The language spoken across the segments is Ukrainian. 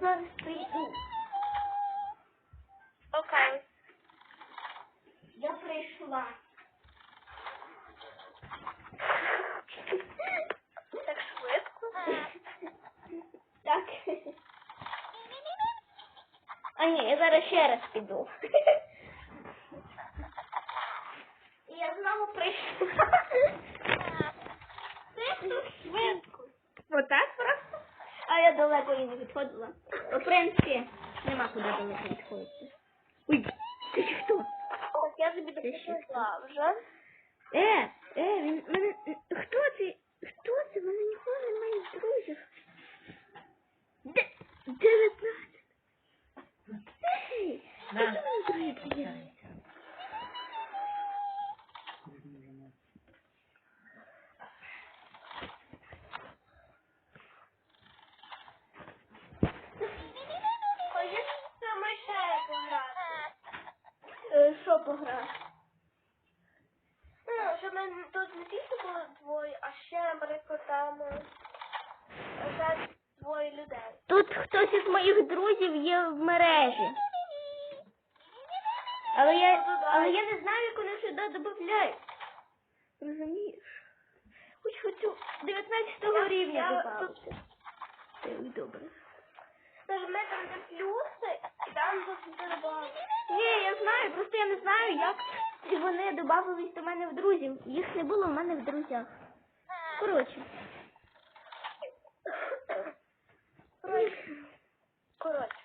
Зараз прийду. Окей. Я прийшла. Так швидко. Так. А ні, я зараз ще раз піду. І я знову прийшла. Це тут швидко. Отак просто? А я далеко і відходила. В принципі, нема куди далеко відходити. Ой, ти чи хто? Ось я тобі допомогла вже. Е, е, він мене. Хто це? Мене ніколи немає з друзів. Де? Дев'ятнадцять. Ей, хто це мені друзі приєднується? Хочеш це ми ще пограти? Е, Що пограти? Ну, щоб ми тут не тільки було двоє, а ще, наприклад, там е, двоє людей. Тут хтось із моїх друзів є в мережі. Але я, але я не знаю, як вони сюди додають. Розумієш? Хоч хочу 19 рівня я додати. Це добре. Нажми там де плюси, і там тут буде багато. Ні, я знаю, просто я не знаю, як вони додавались до мене в друзів. Їх не було в мене в друзях. Коротше. Коротше.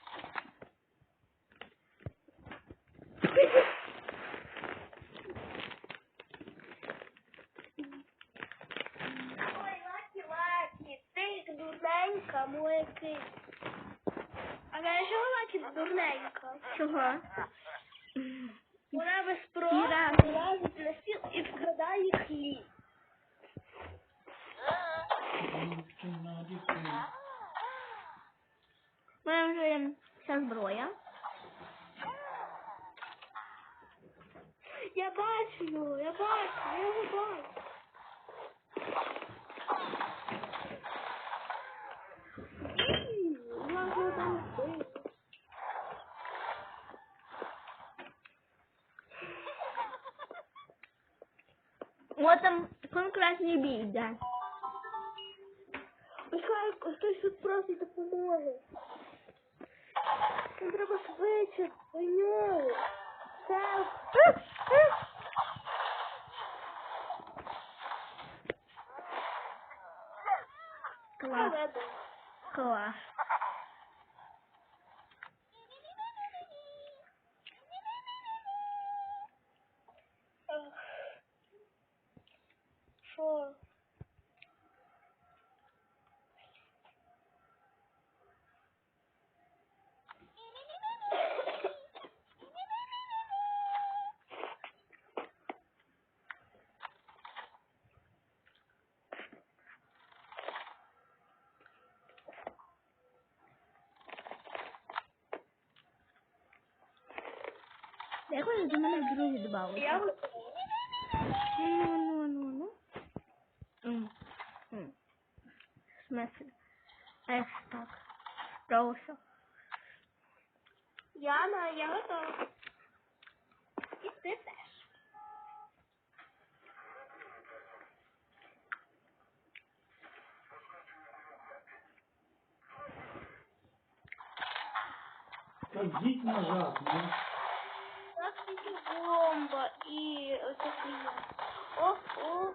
Як дурненька, моя киця. А знаєш, що Лакі дурненька? Чого? Вона без Іра. спросу лазить на стіл і вкрадає хліб. У мене вже вся зброя. Я бачу я бачу, я його бачу. М, Я його там вбив. От там конкретний бій да. Ось что тут просить допомоги. Нам треба швидше до нього. Це... Клас. Клас. Що? Як вони до мене друзі додали? Я Ну, ну, ну, ну. В смысле? Эх, так. Просто. Яна, я готова. І ти теж. Ходіть назад, ну. Так і бомба і оце хліб. О, о.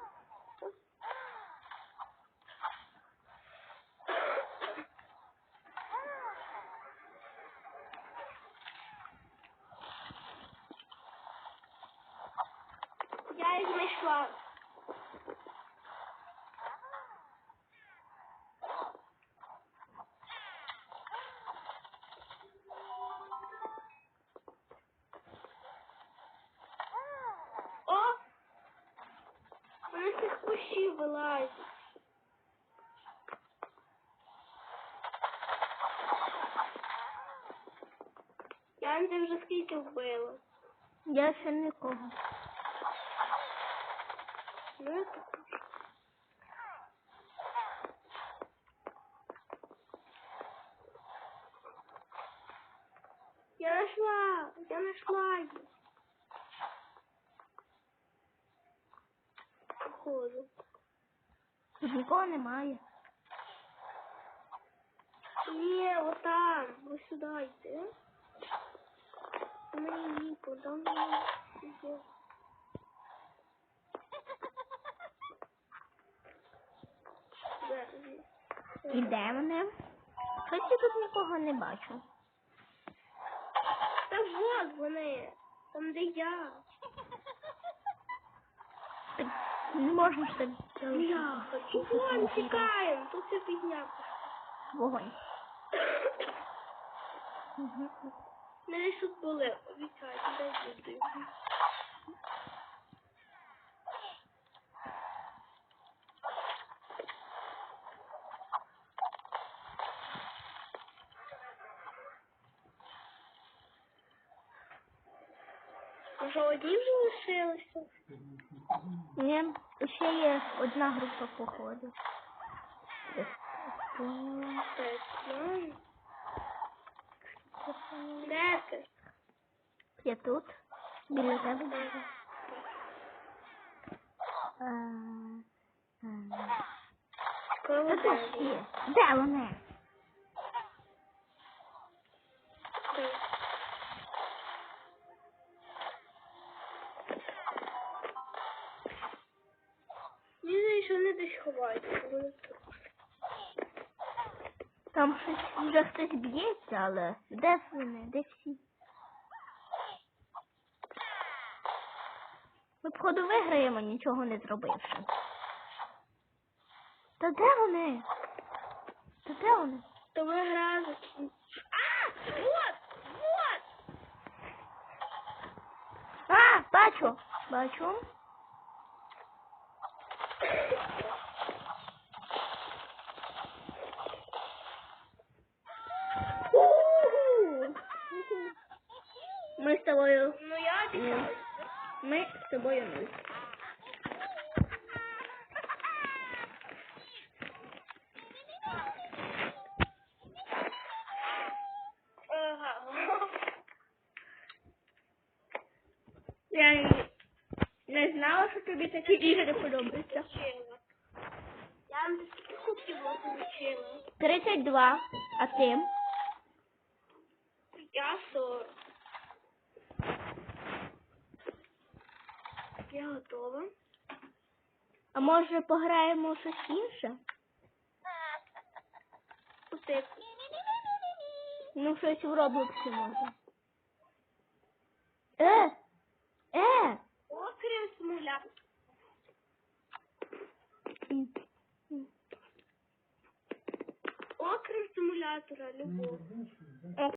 Вилазять. Я ти вже скільки вбила. Я ще нікого. Ну, я нашла, я нашла їх. Походу. Тут нікого немає. Ні, отам, ви сюди йди. Мені подам. І де вони? Щось я тут нікого не бачу. Та вот вони, там де я. Так не можна ж так Бляха, чого ми тікаємо? Тут це фігня. Вогонь. Десь тут були, обіцяю, дай туди. Може, одні вже лишилися? Ні, ще є одна група походу. Де ти? Я тут. Біля тебе буду. Е. Де вони? Тут. Там щось вже хтось б'ється, але де вони? Де всі? Ми походу виграємо, нічого не зробивши. Та де вони? Та де вони? То ми грали. А! Вот! Вот! А, бачу, бачу. Ми з тобою. Ну я обіцяла. Ми з тобою нуль. Я не знала, що тобі такі ігри подобаються. Я вам кубки вот вчила. 32, а ти? Я 40. Я готова. А може пограємо щось інше? Оце. Ну, щось в Роблоксі може. Е! Е! Окрім м. Окрім симулятора, любов.